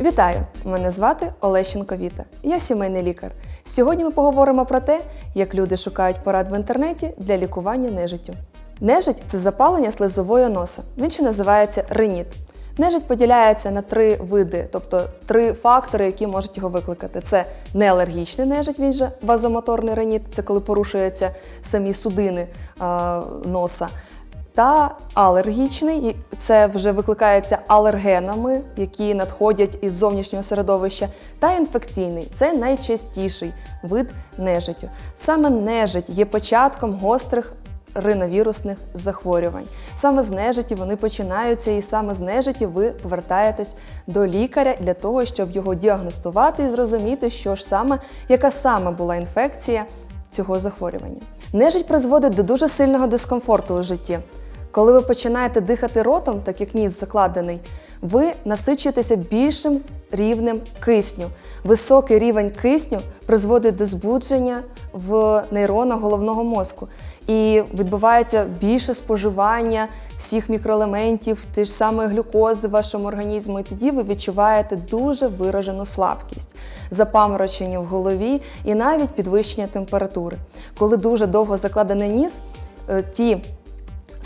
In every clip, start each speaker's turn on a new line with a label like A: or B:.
A: Вітаю! Мене звати Олещенко Віта. Я сімейний лікар. Сьогодні ми поговоримо про те, як люди шукають порад в інтернеті для лікування нежиттю. Нежить це запалення слизової носа. Він ще називається реніт. Нежить поділяється на три види, тобто три фактори, які можуть його викликати. Це неалергічний нежить, він же вазомоторний реніт, це коли порушуються самі судини е, носа. Та алергічний це вже викликається алергенами, які надходять із зовнішнього середовища. Та інфекційний це найчастіший вид нежиттю. Саме нежить є початком гострих риновірусних захворювань. Саме з нежиті вони починаються, і саме з нежиті ви повертаєтесь до лікаря для того, щоб його діагностувати і зрозуміти, що ж саме, яка саме була інфекція цього захворювання. Нежить призводить до дуже сильного дискомфорту у житті. Коли ви починаєте дихати ротом, так як ніс закладений, ви насичуєтеся більшим рівнем кисню. Високий рівень кисню призводить до збудження в нейронах головного мозку. І відбувається більше споживання всіх мікроелементів, ті ж самої глюкози в вашому організму. І тоді ви відчуваєте дуже виражену слабкість, запаморочення в голові і навіть підвищення температури. Коли дуже довго закладений ніс, е, ті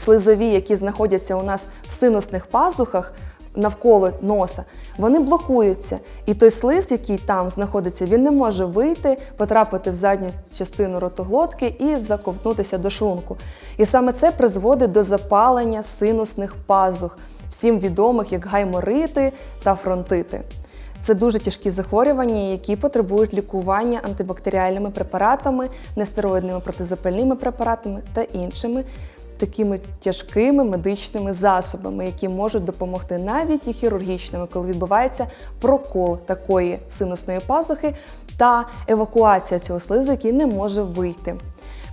A: слизові, які знаходяться у нас в синусних пазухах навколо носа, вони блокуються. І той слиз, який там знаходиться, він не може вийти, потрапити в задню частину ротоглотки і заковтнутися до шлунку. І саме це призводить до запалення синусних пазух, всім відомих як гайморити та фронтити. Це дуже тяжкі захворювання, які потребують лікування антибактеріальними препаратами, нестероїдними протизапальними препаратами та іншими такими тяжкими медичними засобами, які можуть допомогти навіть і хірургічними, коли відбувається прокол такої синусної пазухи та евакуація цього слизу, який не може вийти.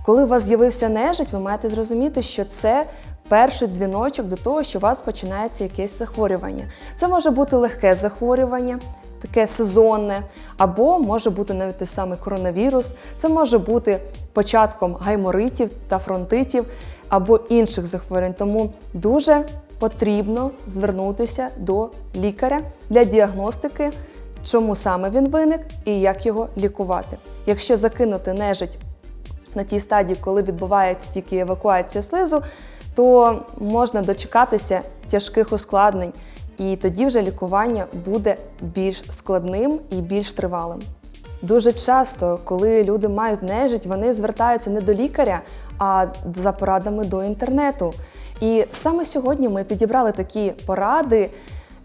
A: Коли у вас з'явився нежить, ви маєте зрозуміти, що це перший дзвіночок до того, що у вас починається якесь захворювання. Це може бути легке захворювання. Таке сезонне, або може бути навіть той самий коронавірус, це може бути початком гайморитів та фронтитів або інших захворювань. Тому дуже потрібно звернутися до лікаря для діагностики, чому саме він виник і як його лікувати. Якщо закинути нежить на тій стадії, коли відбувається тільки евакуація слизу, то можна дочекатися тяжких ускладнень, і тоді вже лікування буде більш складним і більш тривалим. Дуже часто, коли люди мають нежить, вони звертаються не до лікаря, а за порадами до інтернету. І саме сьогодні ми підібрали такі поради,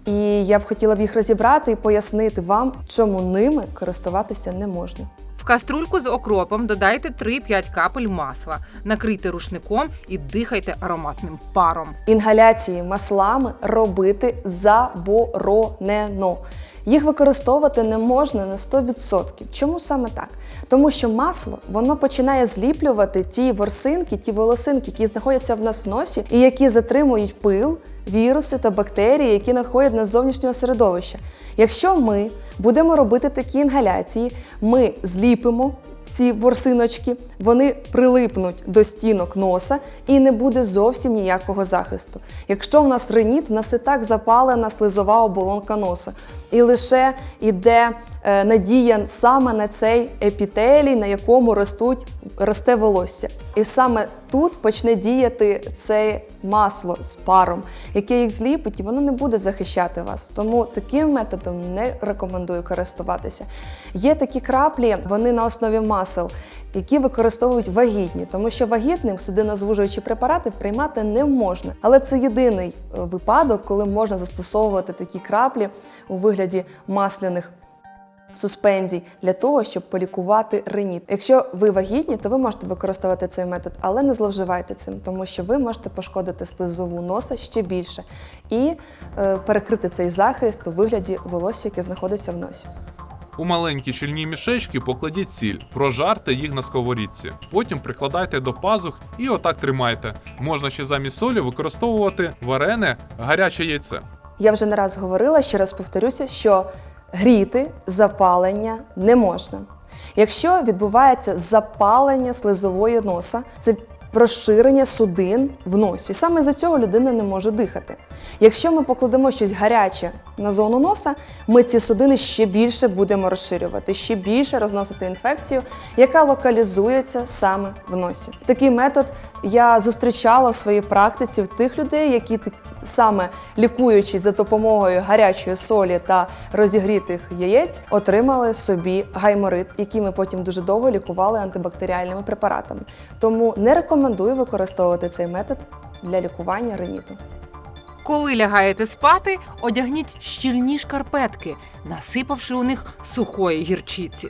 A: і я б хотіла б їх розібрати і пояснити вам, чому ними користуватися не можна.
B: Каструльку з окропом додайте 3-5 капель масла, накрийте рушником і дихайте ароматним паром.
A: Інгаляції маслами робити заборонено. Їх використовувати не можна на 100%. Чому саме так? Тому що масло воно починає зліплювати ті ворсинки, ті волосинки, які знаходяться в нас в носі, і які затримують пил, віруси та бактерії, які надходять на зовнішнього середовища. Якщо ми будемо робити такі інгаляції, ми зліпимо ці ворсиночки, вони прилипнуть до стінок носа і не буде зовсім ніякого захисту. Якщо в нас реніт, в нас і так запалена слизова оболонка носа. І лише йде е, надія саме на цей епітелій, на якому ростуть, росте волосся. І саме тут почне діяти це масло з паром, яке їх зліпить, і воно не буде захищати вас. Тому таким методом не рекомендую користуватися. Є такі краплі, вони на основі масел, які використовують вагітні, тому що вагітним судинозвужуючі препарати приймати не можна. Але це єдиний е, випадок, коли можна застосовувати такі краплі у вигляді масляних. Суспензій для того, щоб полікувати реніт. Якщо ви вагітні, то ви можете використовувати цей метод, але не зловживайте цим, тому що ви можете пошкодити слизову носа ще більше і е, перекрити цей захист у вигляді волосся, яке знаходиться в носі.
C: У маленькі щільні мішечки покладіть сіль, прожарте їх на сковорідці. Потім прикладайте до пазух і отак тримайте. Можна ще замість солі використовувати варене гаряче яйце.
A: Я вже не раз говорила, ще раз повторюся, що гріти запалення не можна. Якщо відбувається запалення слизової носа, це розширення судин в носі. Саме за цього людина не може дихати. Якщо ми покладемо щось гаряче на зону носа, ми ці судини ще більше будемо розширювати, ще більше розносити інфекцію, яка локалізується саме в носі. Такий метод я зустрічала в своїй практиці в тих людей, які саме лікуючись за допомогою гарячої солі та розігрітих яєць, отримали собі гайморит, який ми потім дуже довго лікували антибактеріальними препаратами. Тому не рекомендую використовувати цей метод для лікування риніту.
B: Коли лягаєте спати, одягніть щільні шкарпетки, насипавши у них сухої гірчиці.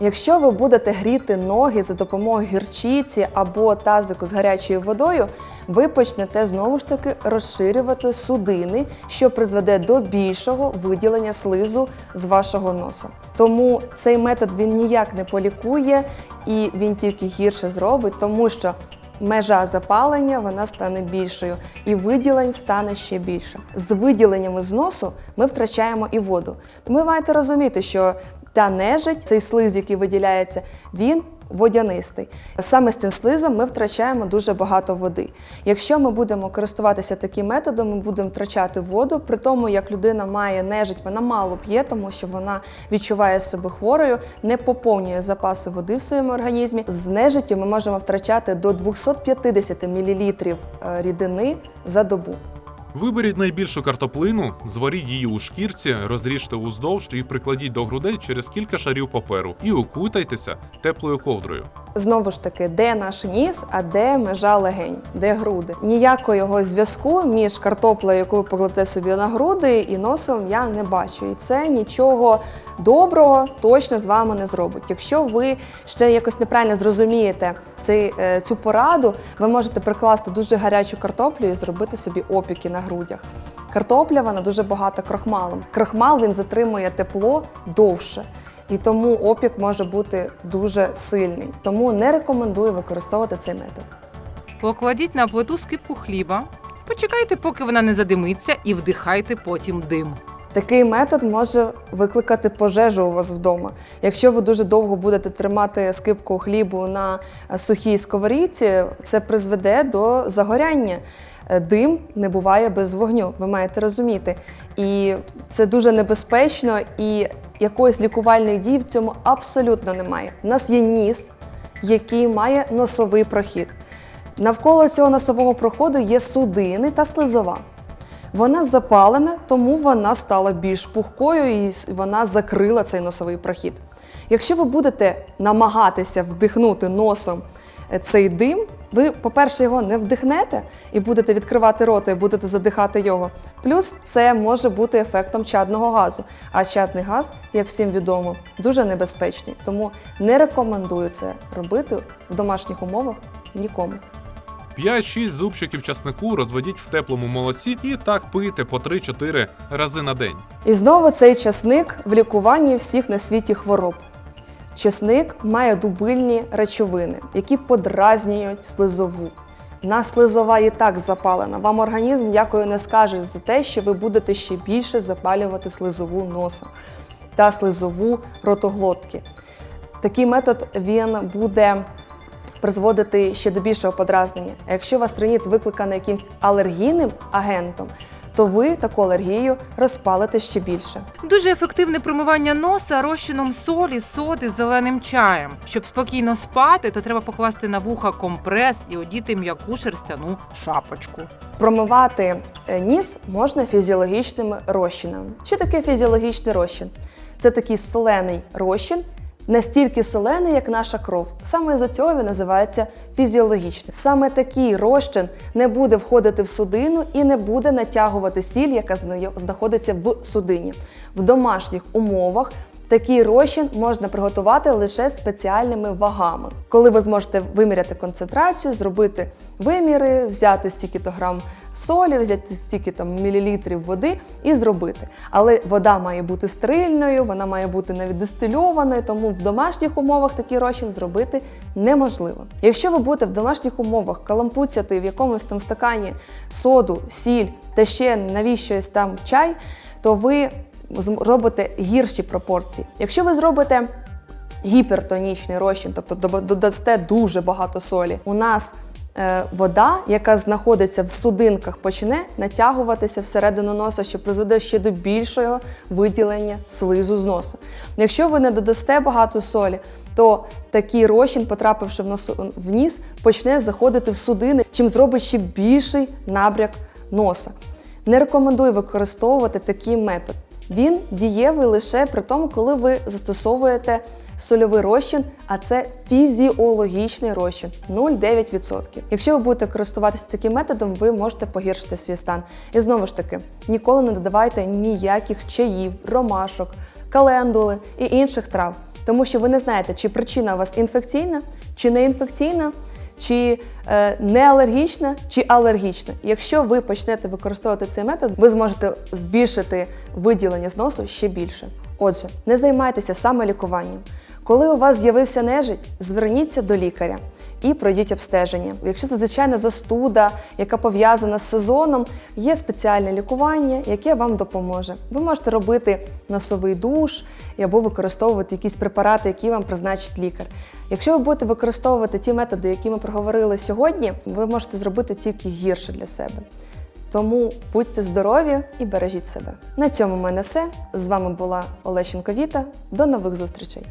A: Якщо ви будете гріти ноги за допомогою гірчиці або тазику з гарячою водою, ви почнете знову ж таки розширювати судини, що призведе до більшого виділення слизу з вашого носа. Тому цей метод він ніяк не полікує і він тільки гірше зробить, тому що межа запалення вона стане більшою, і виділень стане ще більше. З виділеннями з носу ми втрачаємо і воду. Тому ви маєте розуміти, що та нежить, цей слиз, який виділяється, він водянистий. Саме з цим слизом ми втрачаємо дуже багато води. Якщо ми будемо користуватися таким методом, ми будемо втрачати воду, при тому, як людина має нежить, вона мало п'є, тому що вона відчуває себе хворою, не поповнює запаси води в своєму організмі. З нежиттю ми можемо втрачати до 250 мл рідини за добу.
C: Виберіть найбільшу картоплину, зваріть її у шкірці, розріжте уздовж і прикладіть до грудей через кілька шарів паперу і укутайтеся теплою ковдрою.
A: Знову ж таки, де наш ніс, а де межа легень, де груди. Ніякого зв'язку між картоплею, яку ви покладете собі на груди, і носом я не бачу. І це нічого доброго точно з вами не зробить. Якщо ви ще якось неправильно зрозумієте цей, цю пораду, ви можете прикласти дуже гарячу картоплю і зробити собі опіки на грудях. Картопля вона дуже багата крохмалом. Крохмал він затримує тепло довше. І тому опік може бути дуже сильний. Тому не рекомендую використовувати цей метод.
B: Покладіть на плиту скипку хліба, почекайте, поки вона не задимиться, і вдихайте потім дим.
A: Такий метод може викликати пожежу у вас вдома. Якщо ви дуже довго будете тримати скипку хлібу на сухій сковорідці, це призведе до загоряння. Е, Дим не буває без вогню, ви маєте розуміти. І це дуже небезпечно, і якоїсь лікувальної дії в цьому абсолютно немає. У нас є ніс, який має носовий прохід. Навколо цього носового проходу є судини та слизова. Вона запалена, тому вона стала більш пухкою і вона закрила цей носовий прохід. Якщо ви будете намагатися вдихнути носом цей дим, ви, по-перше, його не вдихнете і будете відкривати рота і будете задихати його. Плюс це може бути ефектом чадного газу. А чадний газ, як всім відомо, дуже небезпечний. Тому не рекомендую це робити в домашніх умовах нікому.
C: 5-6 зубчиків часнику розведіть в теплому молоці і так пийте по 3-4 рази на день.
A: І знову цей часник в лікуванні всіх на світі хвороб. Часник має дубильні речовини, які подразнюють слизову. На слизова і так запалена. Вам організм дякую не скаже за те, що ви будете ще більше запалювати слизову носа та слизову ротоглотки. Такий метод він буде призводити ще до більшого подразнення. А якщо у вас риніт викликаний якимсь алергійним агентом, то ви таку алергію розпалите ще більше.
B: Дуже ефективне промивання носа розчином солі, соди, зеленим чаєм. Щоб спокійно спати, то треба покласти на вуха компрес і одіти м'яку шерстяну шапочку.
A: Промивати е, ніс можна фізіологічними розчинами. Що таке фізіологічний розчин? Це такий солений розчин, настільки солений, як наша кров. Саме за цього він називається фізіологічним. Саме такий розчин не буде входити в судину і не буде натягувати сіль, яка зна- знаходиться в судині. В домашніх умовах Такий розчин можна приготувати лише спеціальними вагами. Коли ви зможете виміряти концентрацію, зробити виміри, взяти стільки-то грам солі, взяти стільки там мілілітрів води і зробити. Але вода має бути стерильною, вона має бути навіть дистильованою, тому в домашніх умовах такий розчин зробити неможливо. Якщо ви будете в домашніх умовах калампуцяти в якомусь там стакані соду, сіль та ще навіщось там чай, то ви зробите гірші пропорції. Якщо ви зробите гіпертонічний розчин, тобто додасте дуже багато солі, у нас вода, яка знаходиться в судинках, почне натягуватися всередину носа, що призведе ще до більшого виділення слизу з носа. Якщо ви не додасте багато солі, то такий розчин, потрапивши в, носу, в ніс, почне заходити в судини, чим зробить ще більший набряк носа. Не рекомендую використовувати такий метод. Він дієвий лише при тому, коли ви застосовуєте сольовий розчин, а це фізіологічний розчин 0,9%. Якщо ви будете користуватися таким методом, ви можете погіршити свій стан. І знову ж таки, ніколи не додавайте ніяких чаїв, ромашок, календули і інших трав, тому що ви не знаєте, чи причина у вас інфекційна, чи не інфекційна, чи е, не алергічна, чи алергічна. Якщо ви почнете використовувати цей метод, ви зможете збільшити виділення з носу ще більше. Отже, не займайтеся самолікуванням. Коли у вас з'явився нежить, зверніться до лікаря і пройдіть обстеження. Якщо це звичайна застуда, яка пов'язана з сезоном, є спеціальне лікування, яке вам допоможе. Ви можете робити носовий душ або використовувати якісь препарати, які вам призначить лікар. Якщо ви будете використовувати ті методи, які ми проговорили сьогодні, ви можете зробити тільки гірше для себе. Тому будьте здорові і бережіть себе. На цьому в мене все. З вами була Олещенко Віта. До нових зустрічей!